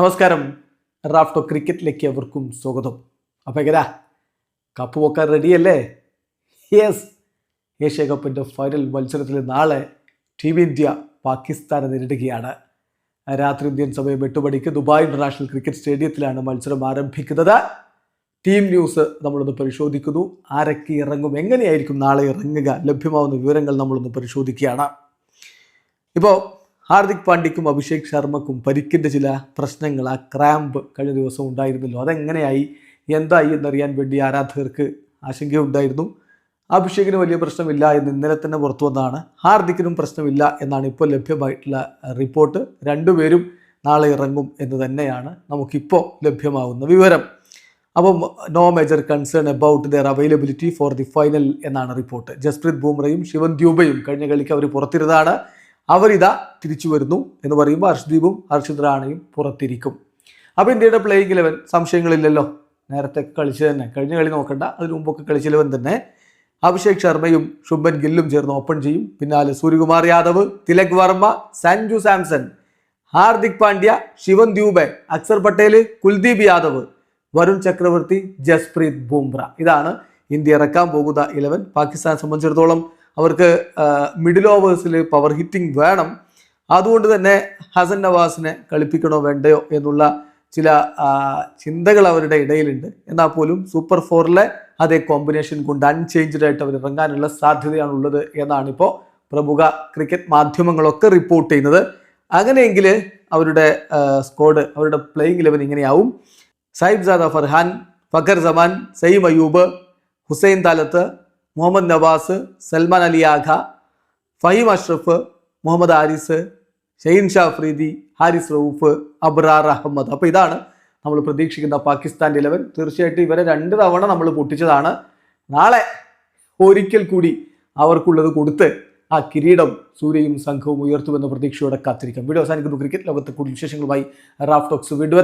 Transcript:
നമസ്കാരം. റാഫ്റ്റോ ക്രിക്കറ്റിലേക്ക് അവർക്കും സ്വാഗതം. അപ്പോൾ എങ്ങനെയാ? കപ്പ് പോക്കാൻ റെഡിയല്ലേ യെസ് ഏഷ്യ കപ്പിന്റെ ഫൈനൽ മത്സരത്തിൽ നാളെ ടീം ഇന്ത്യ പാകിസ്ഥാനെ നേരിടുകയാണ്. രാത്രി ഇന്ത്യൻ സമയം എട്ട് മണിക്ക് ദുബായ് ഇന്റർനാഷണൽ ക്രിക്കറ്റ് സ്റ്റേഡിയത്തിലാണ് മത്സരം ആരംഭിക്കുന്നത്. ടീം ന്യൂസ് നമ്മളൊന്ന് പരിശോധിക്കുന്നു. ആരൊക്കെ ഇറങ്ങും എങ്ങനെയായിരിക്കും നാളെ ഇറങ്ങുക ലഭ്യമാവുന്ന വിവരങ്ങൾ നമ്മളൊന്ന് പരിശോധിക്കുകയാണ്. ഇപ്പോൾ ഹാർദിക് പാണ്ഡ്യക്കും അഭിഷേക് ശർമ്മക്കും പരിക്കിന്റെ ചില പ്രശ്നങ്ങൾ ആ ക്രാമ്പ് കഴിഞ്ഞ ദിവസം ഉണ്ടായിരുന്നല്ലോ. അതെങ്ങനെയായി? എന്തായി എന്നറിയാൻ വേണ്ടി ആരാധകർക്ക് ആശങ്കയുണ്ടായിരുന്നു. അഭിഷേകിന് വലിയ പ്രശ്നമില്ല എന്ന് ഇന്നലെ തന്നെ പുറത്തു വന്നതാണ്. ഹാർദിക്കിനും പ്രശ്നമില്ല എന്നാണ് ഇപ്പോൾ ലഭ്യമായിട്ടുള്ള റിപ്പോർട്ട്. രണ്ടുപേരും നാളെ ഇറങ്ങും എന്ന് തന്നെയാണ് നമുക്കിപ്പോൾ ലഭ്യമാകുന്ന വിവരം. അപ്പം no major concern about their availability for the final എന്നാണ് റിപ്പോർട്ട്. ജസ്പ്രീത് ബുംറയും ശിവൻ ദ്യൂബയും കഴിഞ്ഞ കളിക്ക് അവർ പുറത്തിരുന്നതാണ്. അവരിതാ തിരിച്ചു വരുന്നു എന്ന് പറയുമ്പോൾ ഹർഷ്ദീപും ഹർഷിത് റാണയും പുറത്തിരിക്കും. അപ്പോൾ ഇന്ത്യയുടെ പ്ലേയിങ് ഇലവൻ സംശയങ്ങളില്ലല്ലോ. നേരത്തെ കളിച്ച് തന്നെ. കഴിഞ്ഞ കളി നോക്കണ്ട. അതിനു മുമ്പൊക്കെ കളിച്ച ഇലവൻ തന്നെ. അഭിഷേക് ശർമ്മയും ശുഭൻ ഗില്ലും ചേർന്ന് ഓപ്പൺ ചെയ്യും. പിന്നാലെ സൂര്യകുമാർ യാദവ് തിലക് വർമ്മ സഞ്ജു സാംസൺ ഹാർദിക് പാണ്ഡ്യ ശിവൻ ദ്യൂബെ അക്സർ പട്ടേൽ കുൽദീപ് യാദവ് വരുൺ ചക്രവർത്തി ജസ്പ്രീത് ബുംറ. ഇതാണ് ഇന്ത്യ ഇറക്കാൻ പോകുന്ന ഇലവൻ പാകിസ്ഥാനെ സംബന്ധിച്ചിടത്തോളം അവർക്ക് മിഡിൽ ഓവേഴ്സിൽ പവർ ഹിറ്റിംഗ് വേണം. അതുകൊണ്ട് തന്നെ ഹസൻ നവാസിനെ കളിപ്പിക്കണോ വേണ്ടയോ എന്നുള്ള ചില ചിന്തകൾ അവരുടെ ഇടയിലുണ്ട്. എന്നാൽ പോലും സൂപ്പർ ഫോറിലെ അതേ കോമ്പിനേഷൻ കൊണ്ട് അൺചേഞ്ച്ഡ് ആയിട്ട് അവർ ഇറങ്ങാനുള്ള സാധ്യതയാണുള്ളത് എന്നാണ് എന്നാണിപ്പോൾ പ്രമുഖ ക്രിക്കറ്റ് മാധ്യമങ്ങളൊക്കെ റിപ്പോർട്ട് ചെയ്യുന്നത്. അങ്ങനെയെങ്കിൽ അവരുടെ സ്ക്വാഡ് അവരുടെ പ്ലേയിങ് ഇലവൻ ഇങ്ങനെയാവും. സായിബ് സാദ ഫർഹാൻ ഫഖർ സമാൻ സയ്യിം അയൂബ് ഹുസൈൻ താലത്ത് മുഹമ്മദ് നവാസ് സൽമാൻ അലി ആഖ ഫഹീം അഷ്റഫ് മുഹമ്മദ് ആരിസ് ഷെയ്ൻ ഷാ ഫ്രീദി ഹാരിസ് റൌഫ് അബ്രാർ അഹമ്മദ്. അപ്പോൾ ഇതാണ് നമ്മൾ പ്രതീക്ഷിക്കുന്ന പാകിസ്ഥാന്റെ ഇലവൻ തീർച്ചയായിട്ടും ഇവരെ രണ്ട് തവണ നമ്മൾ പൊട്ടിച്ചതാണ്. നാളെ ഒരിക്കൽ കൂടി അവർക്കുള്ളത് കൊടുത്ത് ആ കിരീടം സൂര്യയും സംഘവും ഉയർത്തുമെന്ന പ്രതീക്ഷയോടെ കാത്തിരിക്കാം. വീഡിയോ അവസാനിക്കുന്നു. ക്രിക്കറ്റ് ലോകത്തെ കൂടുതൽ വിശേഷങ്ങളുമായി റാഫ് ടോക്സ് വീണ്ടും